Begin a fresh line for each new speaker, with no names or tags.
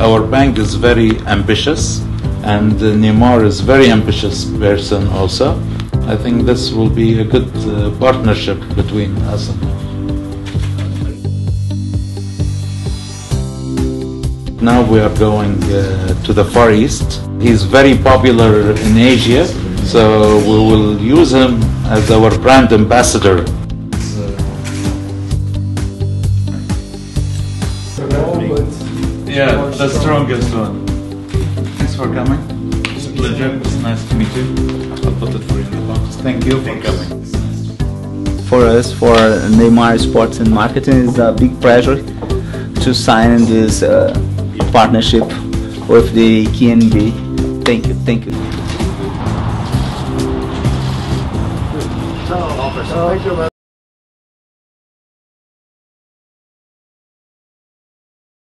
our bank is very ambitious, and uh, Neymar is a very ambitious person also. I think this will be a good uh, partnership between us Now we are going uh, to the Far East. He's very popular in Asia, so we will use him as our brand ambassador. Yeah, the strongest one. Thanks for coming. It's a pleasure. It's nice to meet you. I'll put it for you in the box. Thank you for coming.
For us, for Neymar Sports and Marketing, it's a big pleasure to sign this uh, partnership with the KNB. Thank you, thank you.
Thank you, man.